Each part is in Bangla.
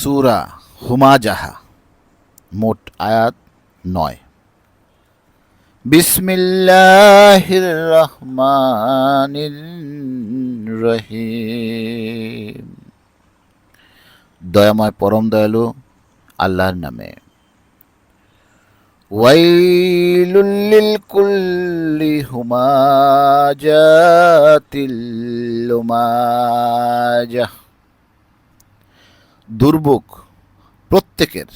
সুরা হুমাজাহা, মোট আয়াত নয়। বিসমিল্লাহির রহমানির রহিম। দয়াময় পরম দয়ালু আল্লাহর নামে। ওয়াইলুল্লিল কুল্লি হুমাজাতিল লুমাজাহ। দুর্ভোগ প্রত্যেকের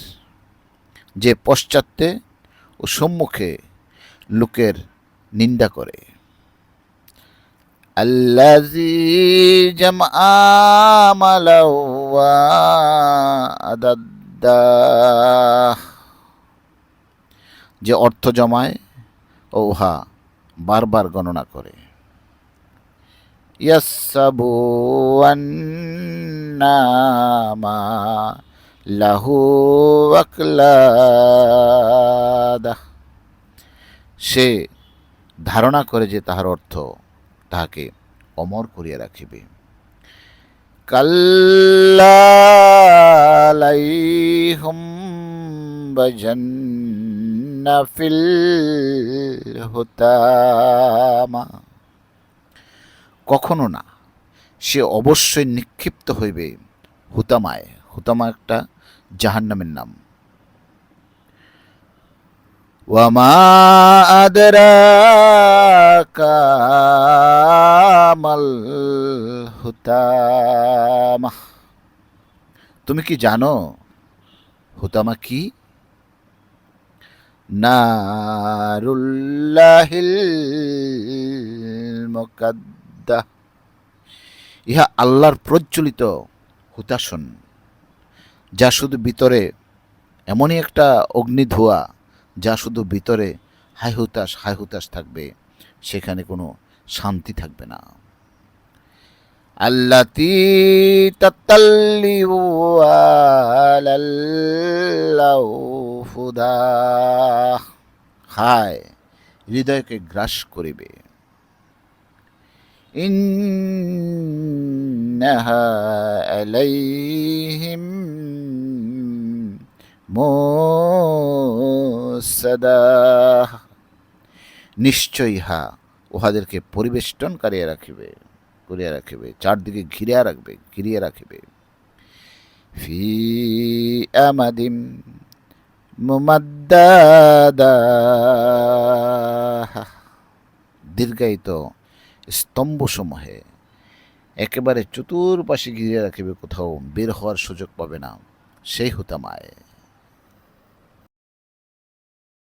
যে পশ্চাত্যে ও সম্মুখে লোকের নিন্দা করে। আল্লাজি যে অর্থ জমায় ও উহা বারবার গণনা করে। ইয়াসাবু আন্নামা লাহু আকলাদা সে ধারণা করে যে তাহার অর্থ তাহাকে অমর করিয়া রাখিবে। কাল্লালাইহুম ফিল হুতামা। কখনো না সে অবশ্যই নিক্ষিপ্ত হইবে। হুতামায়। হুতামা একটা জাহান্নামের নাম। আদরাকা মাল হুতামা। তুমি কি জানো হুতামা কি? নারুল্লাহিল মুকাদ্দা ইহা আল্লাহর প্রজ্বলিত হুতাসন যা শুধু ভিতরে এমনই একটা অগ্নি অগ্নিধোয়া, যা শুধু ভিতরে হাই হুতাশ হাই হুতাশ থাকবে, সেখানে কোনো শান্তি থাকবে না। আল্লাতি হায়, হৃদয়কে গ্রাস করিবে। ইন্নাহা আলাইহিম মুসাদা নিশ্চয়ই হা, উহাদেরকে পরিবেষ্টন করিয়া রাখিবে করিয়া রাখিবে, চারদিকে ঘিরিয়া রাখবে, ঘিরিয়া রাখিবে। ফি আমাদিম মুমাদ্দাদা। দীর্ঘায়িত স্তম্ভসমূহে একেবারে চতুর্পাশে ঘিরে রাখবে কোথাও বের হওয়ার সুযোগ পাবে না। সেই হুতামায়।